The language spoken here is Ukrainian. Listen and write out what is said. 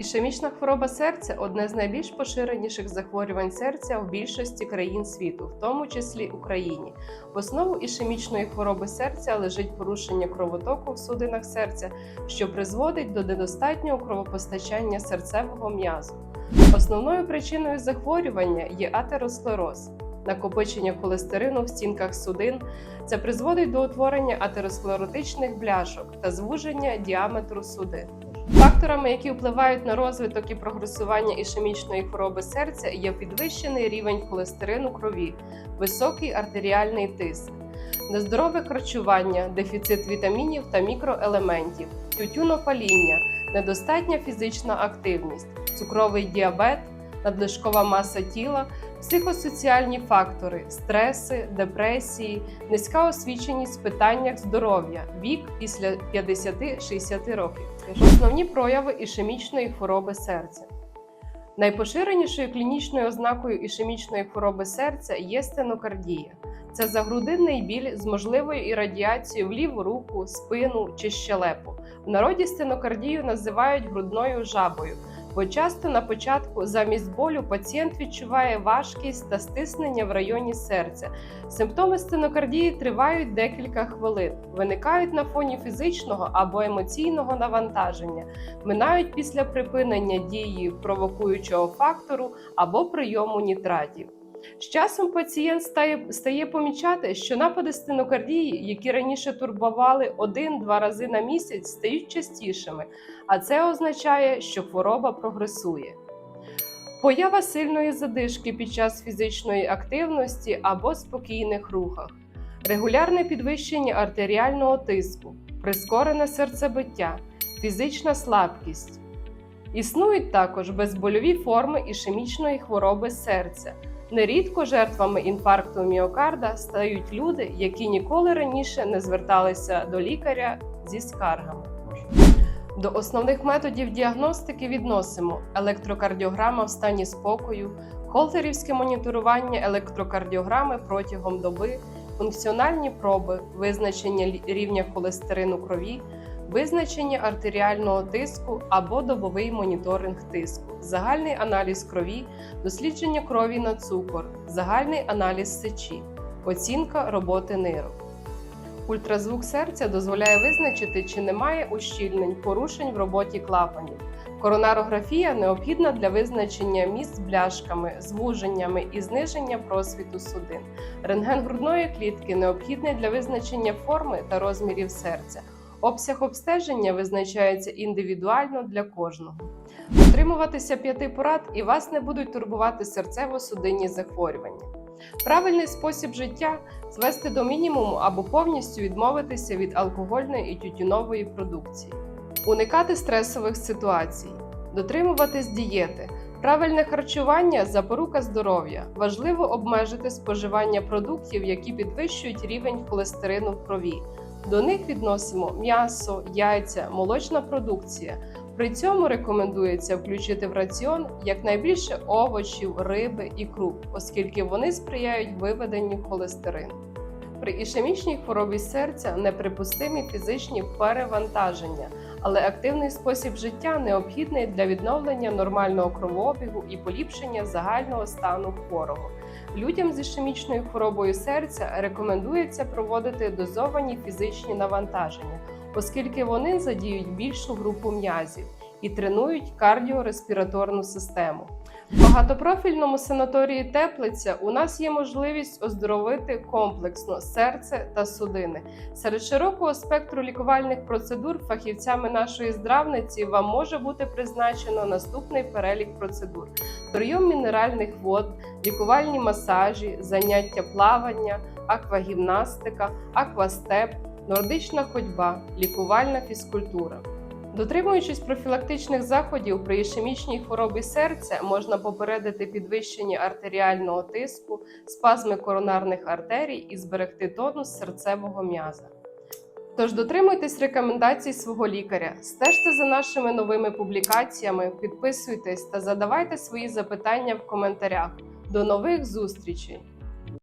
Ішемічна хвороба серця одне з найбільш поширеніших захворювань серця в більшості країн світу, в тому числі Україні. В основу ішемічної хвороби серця лежить порушення кровотоку в судинах серця, що призводить до недостатнього кровопостачання серцевого м'язу. Основною причиною захворювання є атеросклероз. Накопичення холестерину в стінках судин це призводить до утворення атеросклеротичних бляшок та звуження діаметру судин. Факторами, які впливають на розвиток і прогресування ішемічної хвороби серця, є підвищений рівень холестерину крові, високий артеріальний тиск, нездорове харчування, дефіцит вітамінів та мікроелементів, тютюнопаління, недостатня фізична активність, цукровий діабет, надлишкова маса тіла, психосоціальні фактори, стреси, депресії, низька освіченість в питаннях здоров'я, вік після 50-60 років. Основні прояви ішемічної хвороби серця. Найпоширенішою клінічною ознакою ішемічної хвороби серця є стенокардія. Це загрудинний біль з можливою ірадіацією в ліву руку, спину чи щелепу. В народі стенокардію називають грудною жабою, бо часто на початку замість болю пацієнт відчуває важкість та стиснення в районі серця. Симптоми стенокардії тривають декілька хвилин, виникають на фоні фізичного або емоційного навантаження, минають після припинення дії провокуючого фактору або прийому нітратів. З часом пацієнт стає, стає помічати, що напади стенокардії, які раніше турбували один-два рази на місяць, стають частішими, а це означає, що хвороба прогресує. Поява сильної задишки під час фізичної активності або спокійних рухах, регулярне підвищення артеріального тиску, прискорене серцебиття, фізична слабкість. Існують також безбольові форми ішемічної хвороби серця. Нерідко жертвами інфаркту міокарда стають люди, які ніколи раніше не зверталися до лікаря зі скаргами. До основних методів діагностики відносимо електрокардіограма в стані спокою, холтерівське моніторування електрокардіограми протягом доби, функціональні проби, визначення рівня холестерину крові, визначення артеріального тиску або добовий моніторинг тиску, загальний аналіз крові, дослідження крові на цукор, загальний аналіз сечі, оцінка роботи нирок. Ультразвук серця дозволяє визначити, чи немає ущільнень, порушень в роботі клапанів. Коронарографія необхідна для визначення місць бляшками, звуженнями і зниження просвіту судин. Рентген грудної клітки необхідний для визначення форми та розмірів серця. Обсяг обстеження визначається індивідуально для кожного. Дотримуватися п'яти порад і вас не будуть турбувати серцево-судинні захворювання. Правильний спосіб життя звести до мінімуму або повністю відмовитися від алкогольної і тютюнової продукції, уникати стресових ситуацій, дотримуватись дієти. Правильне харчування запорука здоров'я. Важливо обмежити споживання продуктів, які підвищують рівень холестерину в крові. До них відносимо м'ясо, яйця, молочна продукція. При цьому рекомендується включити в раціон якнайбільше овочів, риби і круп, оскільки вони сприяють виведенню холестерину. При ішемічній хворобі серця неприпустимі фізичні перевантаження, але активний спосіб життя необхідний для відновлення нормального кровообігу і поліпшення загального стану хворого. Людям з ішемічною хворобою серця рекомендується проводити дозовані фізичні навантаження, оскільки вони задіють більшу групу м'язів і тренують кардіореспіраторну систему. Багатопрофільному санаторії Теплиця у нас є можливість оздоровити комплексно серце та судини. Серед широкого спектру лікувальних процедур фахівцями нашої здравниці вам може бути призначено наступний перелік процедур: прийом мінеральних вод, лікувальні масажі, заняття плавання, аквагімнастика, аквастеп, нордична ходьба, лікувальна фізкультура. Дотримуючись профілактичних заходів при ішемічній хворобі серця, можна попередити підвищення артеріального тиску, спазми коронарних артерій і зберегти тонус серцевого м'яза. Тож дотримуйтесь рекомендацій свого лікаря, стежте за нашими новими публікаціями, підписуйтесь та задавайте свої запитання в коментарях. До нових зустрічей!